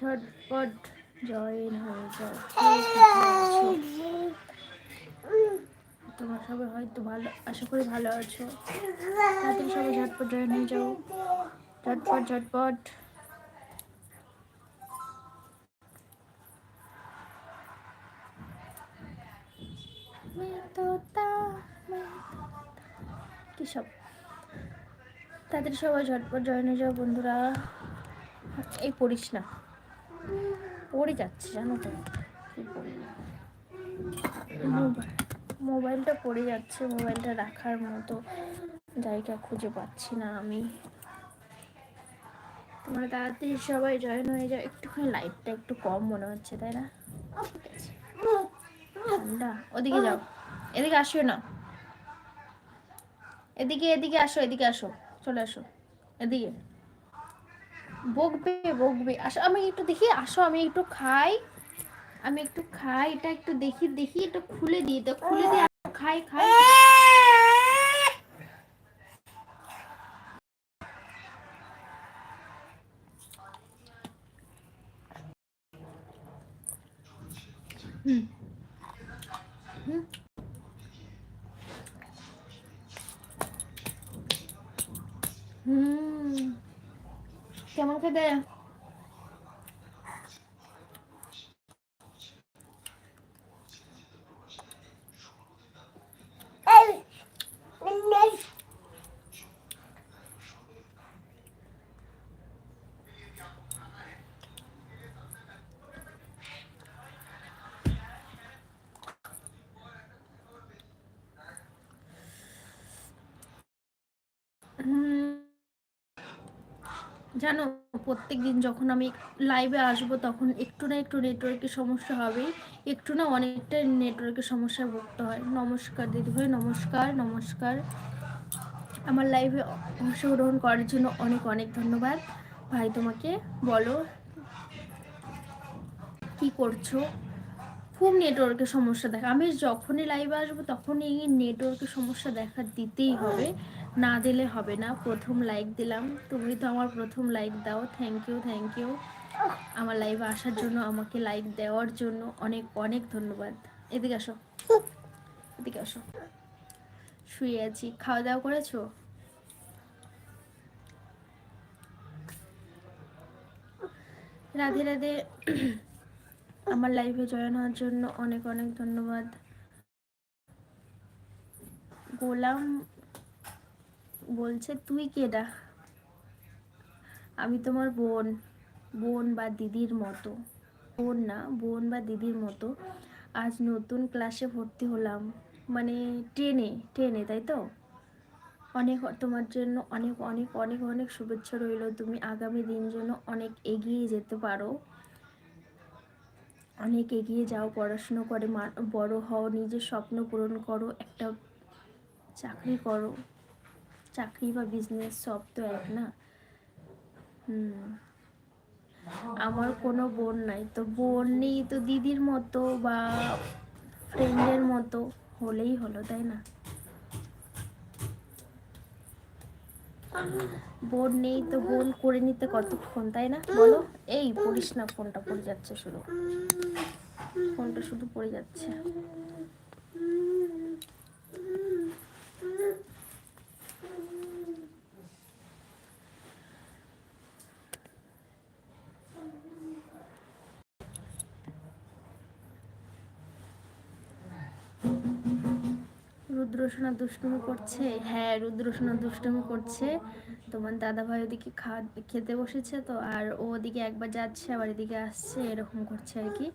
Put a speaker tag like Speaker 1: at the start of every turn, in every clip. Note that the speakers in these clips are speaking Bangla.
Speaker 1: ঝটপট জয়েন হয়ে যাও? তোমরা সবাই হয়তো ভালো, আশা করি ভালো আছো। তাড়াতাড়ি সবাই ঝটপট জয়েন হয়ে যাও। ঝটপট ঝটপট। কি সব? তাড়াতাড়ি সবাই ঝটপট জয়েন হয়ে যাও, বন্ধুরা। এই পড়িস না। পড়ে যাচ্ছে, জানো তো। মোবাইলটা পড়ে যাচ্ছে, মোবাইলটা রাখার মতো জায়গা খুঁজে পাচ্ছি না আমি। তোমরা তাড়াতাড়ি সবাই জয়েন হয়ে যাও। একটুখানি লাইটটা একটু কম মনে হচ্ছে, তাই না? ওদিকে যাও। এদিকে আসিও না। এদিকে এদিকে আসো এদিকে আসো। চলে আসো। এদিকে। বকবে বকবে। আসো, আমি একটু দেখি, আসো, আমি একটু খাই। আমি একটু খাই, এটা একটু দেখি দেখি, এটা খুলে দিই, এটা খুলে দিয়ে খাই খাই। হুম। খেতে হুম জানো প্রত্যেক দিন যখন আমি লাইভে আসব, তখন একটু না একটু নেটওয়ার্কের সমস্যা হবেই। একটু না অনেকটা নেটওয়ার্কের সমস্যায় ভুগতে হয়। নমস্কার দিদিভাই নমস্কার নমস্কার। আমার লাইভে অংশগ্রহণ করার জন্য অনেক অনেক ধন্যবাদ। ভাই, তোমাকে বলো, কি করছ? খুব নেটওয়ার্কের সমস্যা দেখা, আমি যখনই লাইভে আসব, তখনই নেটওয়ার্কের সমস্যা দেখা দিতেই হবে। না দিলে হবে না, প্রথম লাইক দিলাম। তুমি তো আমার প্রথম লাইক দাও থ্যাংক ইউ থ্যাংক ইউ আমার লাইভে আসার জন্য, আমাকে লাইক দেওয়ার জন্য অনেক অনেক ধন্যবাদ। এদিকে আসো। এদিকে আসো। শুয়ে আছি। খাওয়া দাওয়া করেছ? রাধে রাধে। আমার লাইভে জয়েন হওয়ার জন্য অনেক অনেক ধন্যবাদ। গোলাম বলছে, তুই কেডা আমি তোমার বোন বোন বা দিদির মতো। বোন না, বোন বা দিদির মতো। আজ নতুন ক্লাসে ভর্তি হলাম। মানে ট্রেনে ট্রেনে তাই তো? অনেক তোমার জন্য অনেক অনেক অনেক অনেক শুভেচ্ছা রইল। তুমি আগামী দিন জন্য অনেক এগিয়ে যেতে পারো। অনেক এগিয়ে যাও, পড়াশুনো করে বড় হও, নিজের স্বপ্ন পূরণ করো, একটা চাকরি করো। চাকরি বা বিজনেস সব তো এক না? আমার কোনো বোন নাই, তো বোন নেই তো দিদির মতো বা ফ্রেন্ডের মতো হলেই হলো, তাই না? বোন নেই তো বোন করে নিতে কতক্ষণ, তাই না? বলো। এই পড়িস না, ফোনটা পড়ে যাচ্ছে শুধু। ফোনটা শুধু পড়ে যাচ্ছে। রুদ্রসোনা দুষ্টুমি করছে? হ্যাঁ রুদ্রসোনা দুষ্টুমি করছে। তোমার দাদা ভাই ওদিকে খাওয়া, খেতে বসেছে তো, আর ও ওদিকে একবার যাচ্ছে, আবার এদিকে আসছে, এরকম করছে আর কি।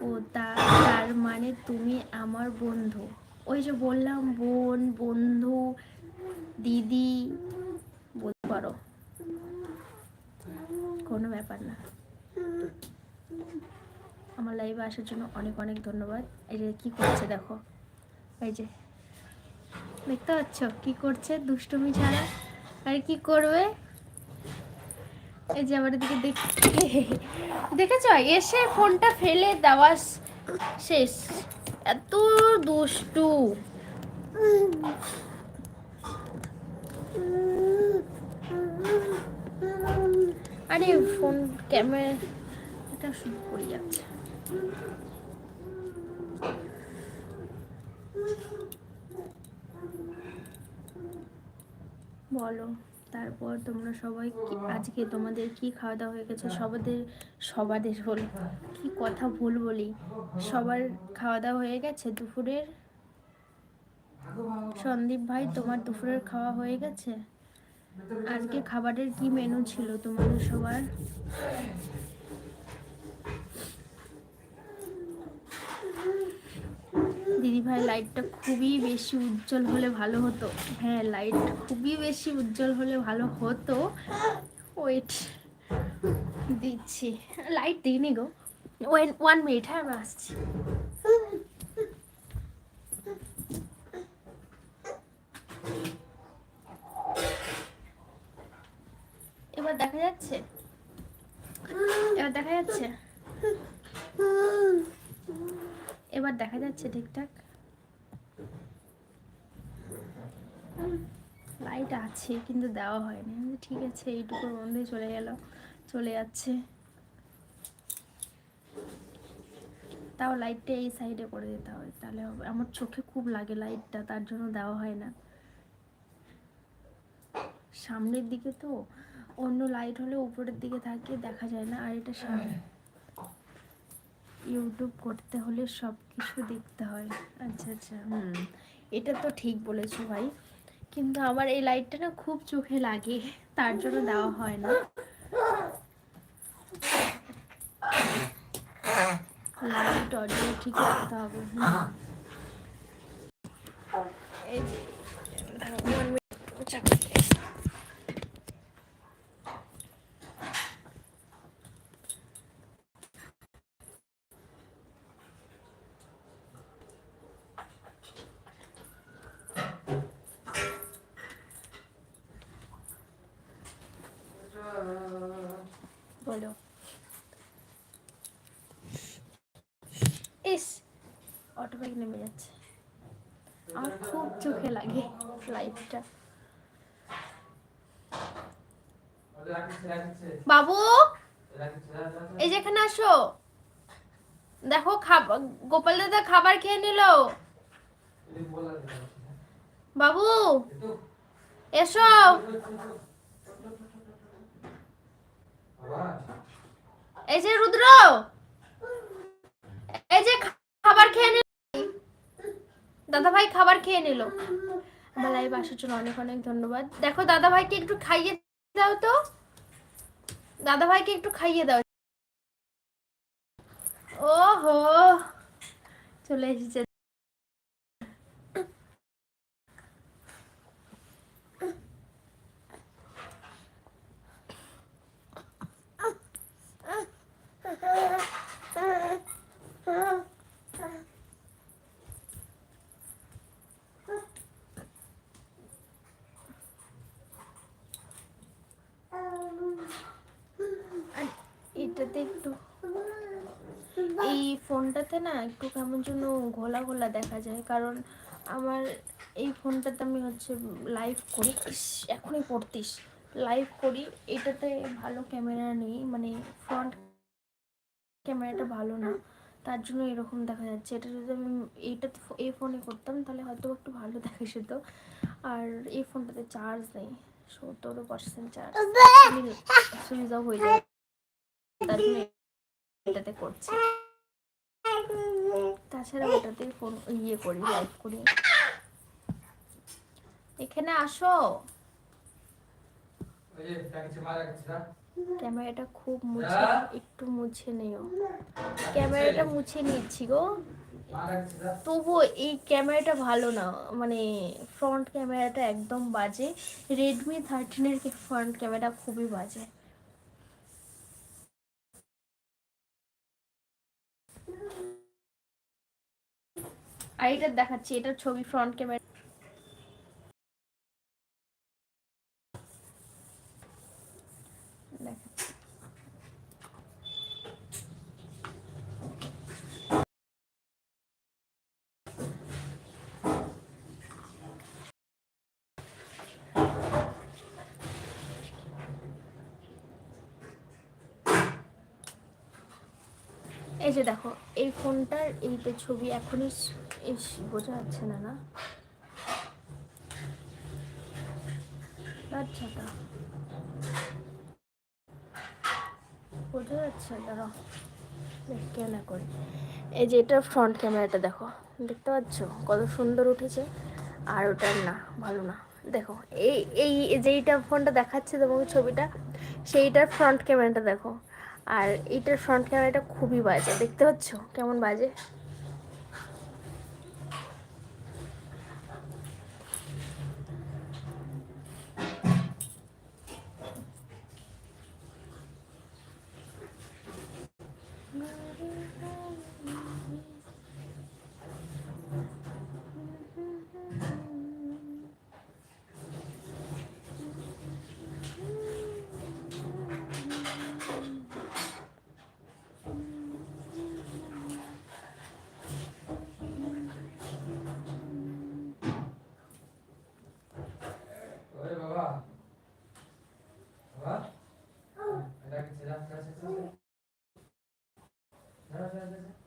Speaker 1: ও তার মানে তুমি আমার বন্ধু। ওই যে বললাম, বোন, বন্ধু, দিদি বলতে পারো। কোনো ব্যাপার না। আমার লাইভে আসার জন্য অনেক অনেক ধন্যবাদ। এই যে কী করছে দেখো। এই যে দেখতে পাচ্ছ? কি করছে? দুষ্টুমি ছাড়া। আর কি করবে? এই যে আমার দিকে দেখ দেখেছ? এসে ফোনটা ফেলে দেওয়া শেষ। এত দুষ্টু। আরে ফোন ক্যামেরা এটা শুরু পড়ে যাচ্ছে। বলো, তারপর তোমরা সবাই আজকে তোমাদের কি খাওয়া দাওয়া হয়ে গেছে সবাদের সবাদের হল কি কথা ভুল বলি? সবার খাওয়া দাওয়া হয়ে গেছে দুপুরের? সন্দীপ ভাই, তোমার দুপুরের খাওয়া হয়ে গেছে? আজকে খাবারের কি মেনু ছিল তোমাদের সবার? ভাই, লাইটটা খুবই বেশি উজ্জ্বল হলে ভালো হতো। হ্যাঁ লাইট খুবই বেশি উজ্জ্বল হলে ভালো হতো। ওয়েট দিচ্ছি। লাইট দিইনি গো। ওয়েন ওয়ান মিনিট হ্যাঁ আমি আসছি। এবার দেখা যাচ্ছে? এবার দেখা যাচ্ছে? এবার দেখা যাচ্ছে ঠিকঠাক? লাইট আছে কিন্তু দেওয়া হয়নি। ঠিক আছে এইটুকুর মধ্যে চলে গেল চলে যাচ্ছে। তাও লাইটটা এই সাইডে করে দিতে হবে তাহলে হবে। আমার চোখে খুব লাগে লাইটটা তার জন্য দেওয়া হয় না। সামনের দিকে তো অন্য লাইট হলে উপরের দিকে থাকে দেখা যায় না আর এটা সামনে। ইউটিউব করতে হলে সব কিছু দেখতে হয়। আচ্ছা আচ্ছা। হুম। এটা তো ঠিক বলেছ ভাই। কিন্তু আমার এই লাইটটা না খুব চোখে লাগে, তার জন্য দেওয়া হয় না লাইট ঠিক করতে হবে। এই বলো। ইস অটোমেটিক নেমে যাচ্ছে। আমার খুব চোখে লাগে লাইটটা বাবু, এই যে এখানে আসো। দেখো খাবার গোপাল দাদা খাবার খেয়ে নিল। বাবু, এসো। এই যে রুদ্র, এই যে খাবার খেয়ে নিল। দাদা ভাই খাবার খেয়ে নিল। আমার লাইভ আসার জন্য অনেক অনেক ধন্যবাদ। দেখো দাদা ভাইকে একটু খাইয়ে দাও তো। দাদা ভাইকে একটু খাইয়ে দাও। ওহো, চলে এসেছে আর এটাতে একটু এই ফোনটাতে না একটু কেমন যেন ঘোলা ঘোলা দেখা যায়। কারণ আমার এই ফোনটাতে আমি হচ্ছে লাইভ করি। ইস, এখনই পড়তিস। লাইভ করি। এটাতে ভালো ক্যামেরা নেই। মানে ফ্রন্ট ক্যামেরাটা ভালো না। তার জন্য এরকম দেখা যাচ্ছে। এটা যদি আমি এইটাতে ফো- এই ফোনে করতাম তাহলে হয়তো একটু ভালো দেখা যেত। আর এই ফোনটাতে চার্জ নেই। সতেরো পার্সেন্ট চার্জ সুইচ অফ হয়ে যায় তার জন্য এটাতে করছি। তাছাড়া ওটাতে ফোন ইয়ে করি লাইভ করি। এখানে আসো। ক্যামেরাটা খুব মুছে একটু মুছে নিও। ক্যামেরাটা মুছে নিচ্ছি গো। তবুও এই ক্যামেরাটা ভালো না মানে ফ্রন্ট ক্যামেরাটা একদম বাজে। রেডমি থার্টিনের ফ্রন্ট ক্যামেরা খুবই বাজে। আর এটা দেখাচ্ছি এটার ছবি ফ্রন্ট ক্যামেরা এই যে দেখো, এই ফোনটার এই এইটা ছবি এখনই ইস, বোঝা যাচ্ছে না না। আচ্ছা বোঝা যাচ্ছে দেখে না করি। এই যে, এটা ফ্রন্ট ক্যামেরাটা দেখো। দেখতে পাচ্ছ? কত সুন্দর উঠেছে। আর ওটার না, ভালো না। দেখো, এই এই যেইটা ফোনটা দেখাচ্ছে তোমাকে ছবিটা, সেইটার ফ্রন্ট ক্যামেরাটা দেখো। আর এইটার ফ্রন্ট ক্যামেরাটা খুবই বাজে। দেখতে পাচ্ছ? কেমন বাজে?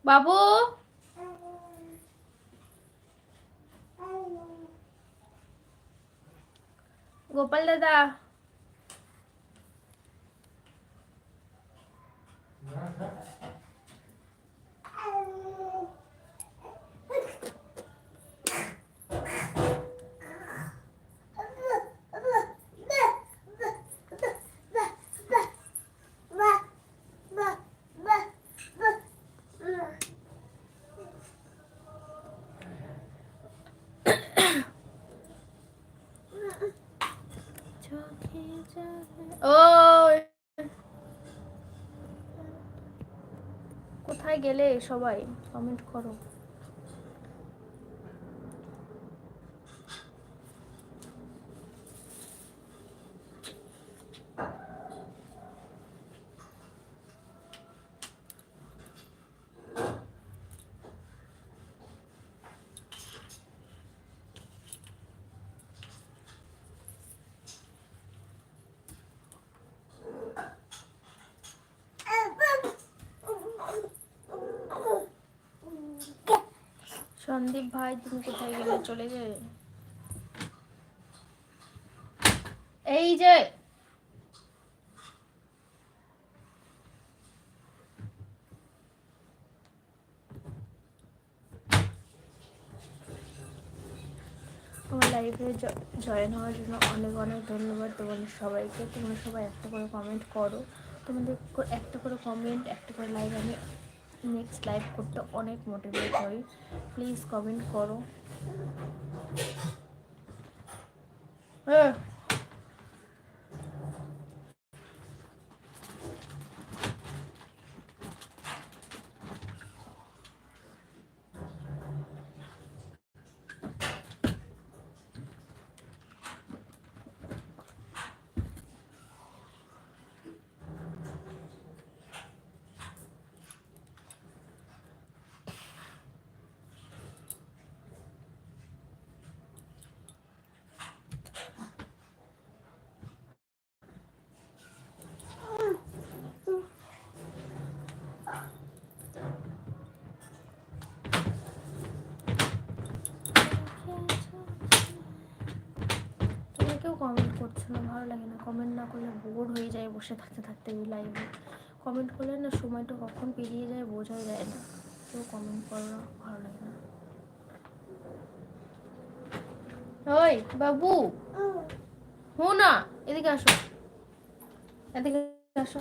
Speaker 2: ছেড়া ছেড়া
Speaker 1: বাবু গোপাল দাদা ও কোথায় গেলে সবাই কমেন্ট করো। সন্দীপ ভাই, তুমি কোথায় গেলে? চলে যে। এই যে। আমার লাইফে জয়েন হওয়ার জন্য অনেক অনেক ধন্যবাদ তোমাদের সবাইকে। তোমরা সবাই একটা করে কমেন্ট করো। তোমাদের একটা করে কমেন্ট একটা করে লাইভ আমি নেক্সট লাইভ করতে অনেক মোটিভেট হই প্লিজ কমেন্ট করো। হ্যাঁ তোমরা কেউ কমেন্ট করছ না, ভালো লাগে না। কমেন্ট না করলে বোর হয়ে যায় বসে থাকতে থাকতে এই লাইভে কমেন্ট করলে না সময়টা কখন পেরিয়ে যায় বোঝাই যায় না। কেউ কমেন্ট করো না ভালো লাগে না। ওই, বাবু! হো না এদিকে আসো। এদিকে আসো।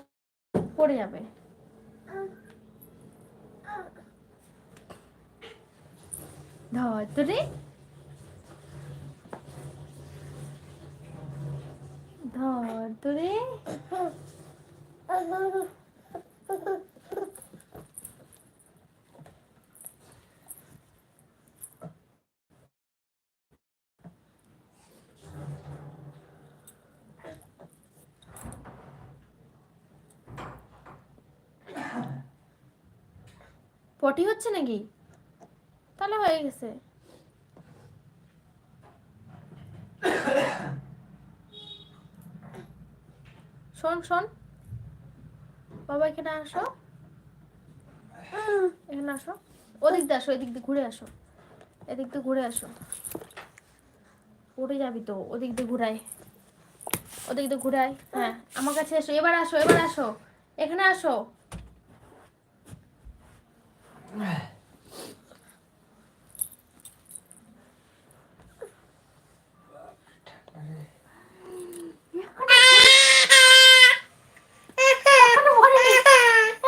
Speaker 1: পড়ে যাবে। ধর তো রে। ধর তো রে পটি হচ্ছে নাকি? তাহলে হয়ে গেছে। শোন শোন। বাবা এখানে আসো। এখানে আসো। ওদিক দিয়ে আসো, এদিক দিয়ে ঘুরে আসো। এদিক দিয়ে ঘুরে আসো। উঠে যাবি তো, ওদিক দিয়ে ঘুরাই ওদিক দিয়ে ঘুরাই হ্যাঁ। আমার কাছে এসো, এবার আসো এবার আসো। এখানে আসো এখনও ভরেনি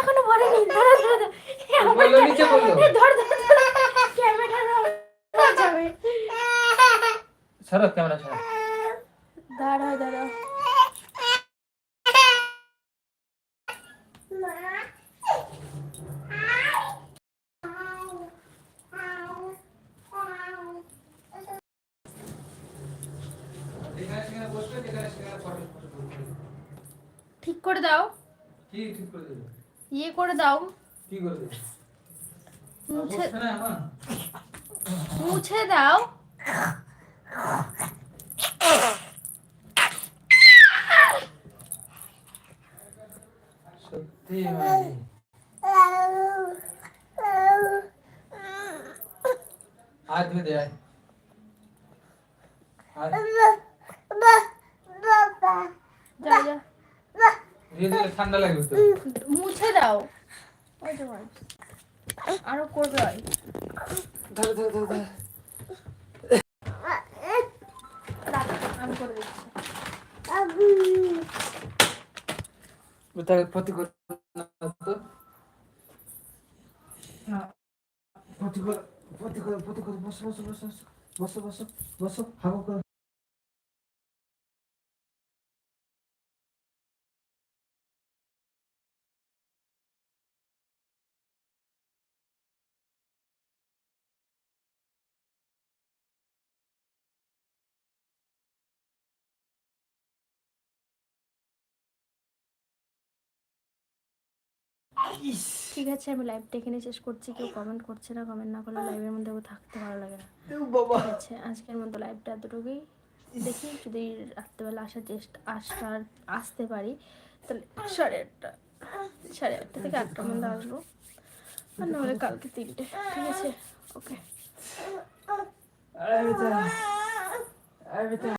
Speaker 1: এখনও ভরেনি ধরো ধরো ধরো। এ আমার
Speaker 2: বলল নিচে বলল
Speaker 1: এ ধর ধর ধর ক্যামেরা ধর যাবে
Speaker 2: সরো ক্যামেরা সরো
Speaker 1: দাঁড়া দাঁড়া। ঠিক করে দাও।
Speaker 2: কি ঠিক করে দেবে?
Speaker 1: ইয়ে করে দাও।
Speaker 2: কি করে দেবে?
Speaker 1: মুছে মুছে দাও।
Speaker 2: সত্যি আয়। ধুয়ে ঠান্ডা লাগবে তো।
Speaker 1: মুছে দাও। আরও করবে।
Speaker 2: ধরে ধরে ধরে।
Speaker 1: আমি করে দিচ্ছি
Speaker 2: তাকে ক্ষতি করতে না তো ক্ষতি করে ক্ষতি করে ক্ষতি করে বসো বসো বসো বসো বসো বসো হাগো করো
Speaker 1: ঠিক আছে আমি লাইভটা এখানে শেষ করছি। কেউ কমেন্ট করছে না কমেন্ট না করলে লাইভের মধ্যে থাকতে ভালো লাগে না। ঠিক আছে আজকের মতো লাইভটা এতটুকুই। দেখি যদি রাত্রেবেলা আসার চেষ্টা আসার আসতে পারি তাহলে সাড়ে আটটা সাড়ে আটটা থেকে আটটার মধ্যে আসব। আর নাহলে কালকে তিনটে। ঠিক আছে ওকে